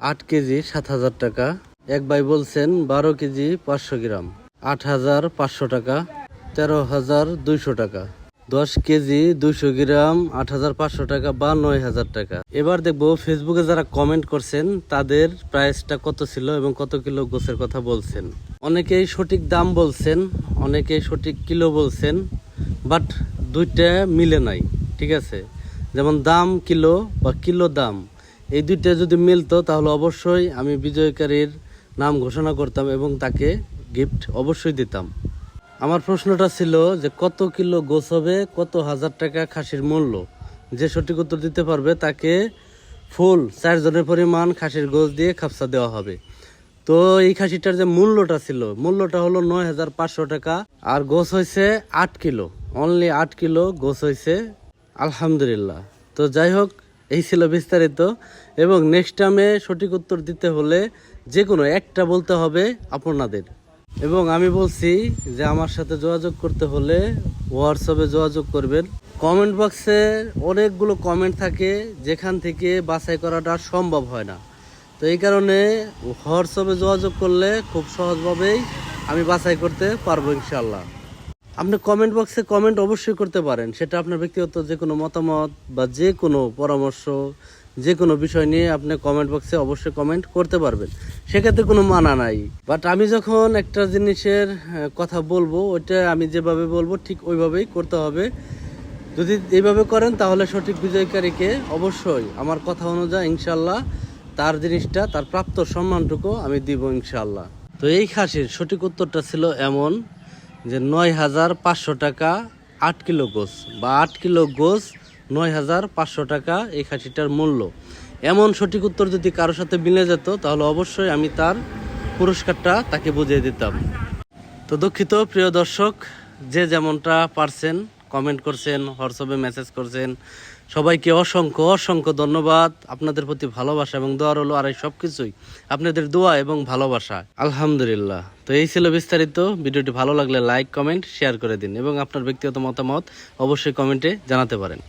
আট কেজি সাত হাজার টাকা। এক ভাই বলছেন, বারো কেজি পাঁচশো গ্রাম। আট হাজার পাঁচশো টাকা, তেরো হাজার দুইশো টাকা। দশ কেজি দুইশো গ্রাম, আট হাজার পাঁচশো টাকা বা নয় হাজার টাকা। এবার দেখব ফেসবুকে যারা কমেন্ট করছেন, তাদের প্রাইসটা কত ছিল এবং কত কিলো গোছের কথা বলছেন। অনেকেই সঠিক দাম বলছেন, অনেকেই সঠিক কিলো বলছেন বাট দুইটা মিলে নাই, ঠিক আছে? যেমন দাম কিলো বা কিলো দাম। এই দুইটা যদি মিলতো, তাহলে অবশ্যই আমি বিজয়কারীর নাম ঘোষণা করতাম এবং তাকে গিফট অবশ্যই দিতাম। আমার প্রশ্নটা ছিল যে কত কিলো গোছ হবে, কত হাজার টাকা খাসির মূল্য? যে সঠিক উত্তর দিতে পারবে তাকে ফুল চারজনের পরিমাণ খাসির গোছ দিয়ে খাপসা দেওয়া হবে। তো এই খাসিটার যে মূল্যটা ছিল, মূল্যটা হলো নয় হাজার পাঁচশো টাকা, আর গোছ হয়েছে আট কিলো। অনলি আট কিলো গোছ হয়েছে, আলহামদুলিল্লাহ। তো যাই হোক এই ছিল বিস্তারিত। এবং নেক্সট টাইমে সঠিক উত্তর দিতে হলে যে কোনো একটা বলতে হবে আপনাদের। এবং আমি বলছি যে আমার সাথে যোগাযোগ করতে হলে হোয়াটসঅ্যাপে যোগাযোগ করবেন। কমেন্ট বক্সে অনেকগুলো কমেন্ট থাকে, যেখান থেকে বাছাই করাটা সম্ভব হয় না। তো এই কারণে হোয়াটসঅ্যাপে যোগাযোগ করলে খুব সহজভাবেই আমি বাছাই করতে পারব ইনশাল্লাহ আপনি কমেন্ট বক্সে কমেন্ট অবশ্যই করতে পারেন। সেটা আপনার ব্যক্তিগত যে কোনো মতামত বা যে কোনো পরামর্শ, যে কোনো বিষয় নিয়ে আপনি কমেন্ট বক্সে অবশ্যই কমেন্ট করতে পারবেন। সেক্ষেত্রে কোনো মানা নাই। বাট আমি যখন একটা জিনিসের কথা বলব, ওইটা আমি যেভাবে বলব, ঠিক ওইভাবেই করতে হবে। যদি এইভাবে করেন, তাহলে সঠিক বিজয়কারীকে অবশ্যই আমার কথা অনুযায়ী ইনশাল্লাহ তার জিনিসটা, তার প্রাপ্ত সম্মানটুকু আমি দিব ইনশাল্লাহ তো এই খাসির সঠিক উত্তরটা ছিল এমন যে নয় হাজার পাঁচশো টাকা আট কিলো গোস বা আট কিলো গোস নয় হাজার পাঁচশো টাকা এই খাসিটার মূল্য। এমন সঠিক উত্তর যদি কারোর সাথে মিলে যেত, তাহলে অবশ্যই আমি তার পুরস্কারটা তাকে বুঝিয়ে দিতাম। তো দুঃখিত, প্রিয় দর্শক, যে যেমনটা পারছেন কমেন্ট করছেন হোয়াটসঅ্যাপে মেসেজ করছেন। সবাইকে অসংখ্য অসংখ্য ধন্যবাদ। আপনাদের প্রতি ভালোবাসা এবং দোয়ার হলো আর এই সব কিছুই আপনাদের দোয়া এবং ভালোবাসা। আলহামদুলিল্লাহ। তো এই ছিল বিস্তারিত। ভিডিওটি ভালো লাগলে লাইক কমেন্ট শেয়ার করে দিন এবং আপনার ব্যক্তিগত মতামত অবশ্যই কমেন্টে জানাতে পারেন।